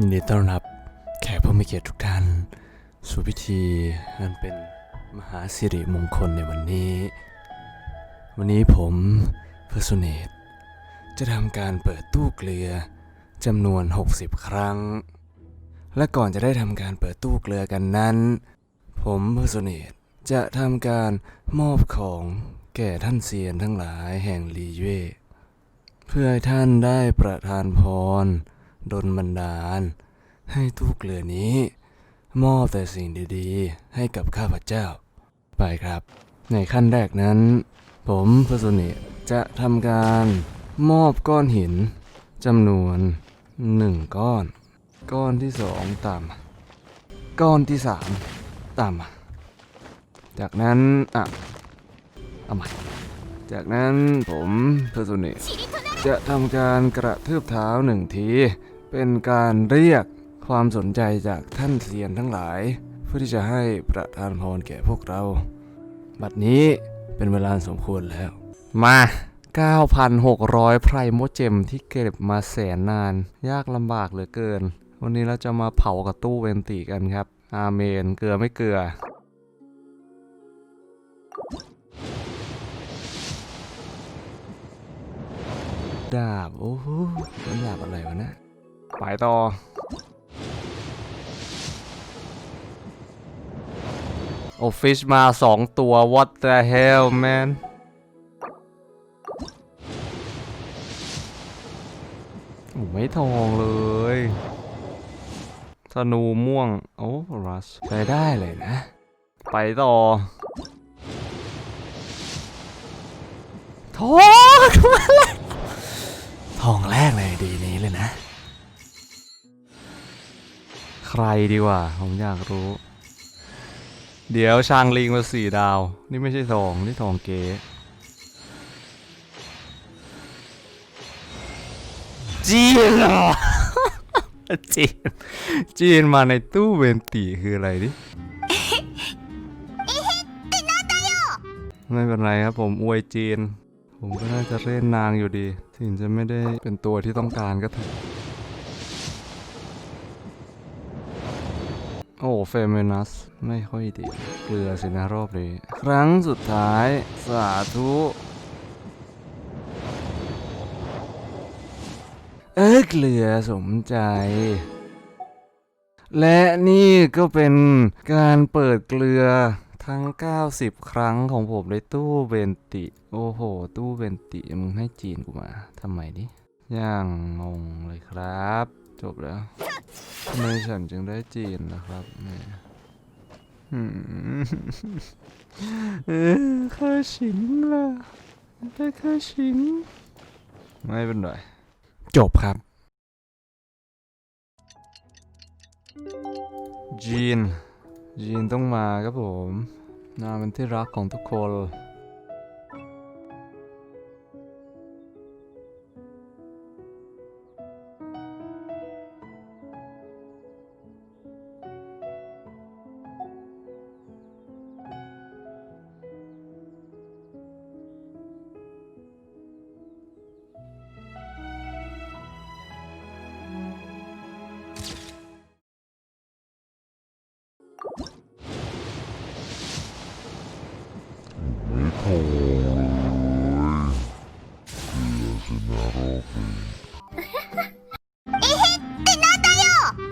ยินดีต้อนรับแขกผู้มีเกียรติทุกท่าน สู่พิธีอันเป็นมหาสิริมงคลในวันนี้ วันนี้ผมเพอร์ซูเนตจะทำการเปิดตู้เกลือจำนวน 60 ครั้ง และก่อนจะได้ทำการเปิดตู้เกลือกันนั้น ผมเพอร์ซูเนตจะทำการมอบของแก่ท่านเซียนทั้งหลายแห่งลีเย่เพื่อให้ท่านได้ประทานพร ดลบันดาล ให้ตู้เกลือนี้ มอบแต่สิ่งดีๆ ให้กับข้าพเจ้า ไปครับ ในขั้นแรกนั้น ผมพระสุเนตจะทำการมอบก้อนหินจำนวนหนึ่งก้อน ก้อนที่สองตามก้อนที่สามตามจากนั้นอะเอาใหม่จากนั้นผมพระสุเนตจะทำการกระทืบเท้าหนึ่งที เป็นการเรียกความสนใจจากท่านเซียนทั้งหลาย เพื่อที่จะให้ประทานพรแก่พวกเรา บัดนี้เป็นเวลาสมควรแล้ว มา 9,600 ไพรโมเจมที่เก็บมาแสนนาน ยากลำบากเหลือเกิน วันนี้เราจะมาเผากับตู้เวนติกันครับ อาเมน เกลือไม่เกลือดาบ โอ้โหเป็นดาบอะไรวะนะ ไปต่อ โอ้ฟิชมาสองตัว what the hell man โอ้ไม่ทองเลยธนูม่วง โอ้รัสใช้ได้เลยนะ ไปต่อทองมาแล้วทองแรกเลยดีนี้เลยนะ รดีกว่า ผมอยากรู้ เดี๋ยวชางลิงมาสี่ดาว นี่ไม่ใช่ทองนี่ทองเก๋จีนเหรอจีน จีนมาในตู้เวนตีคืออะไรดิไม่เป็นไรครับผมอวยจีน ผมก็น่าจะเล่นนางอยู่ดี ถึงจะไม่ได้เป็นตัวที่ต้องการก็เถอะ โอ้เฟมินัส ไม่ค่อยดีเกลือสินะรอบนี้ ครั้งสุดท้าย สาธุ เออเกลือสมใจ และนี่ก็เป็นการเปิดเกลือทั้ง 90 ครั้งของผมในตู้เบนติ โอ้โห ตู้เบนติ มึงให้จีนกูมาทำไมดิย่างงงเลยครับ จบแล้ว ทำไมฉันจึงได้จีนนะครับแม่หืมเออข้าชิงล่ะได้ข้าชิง ไม่เป็นไร จบครับ จีน จีนต้องมาครับผมนาเป็นที่รักของทุกคน ไ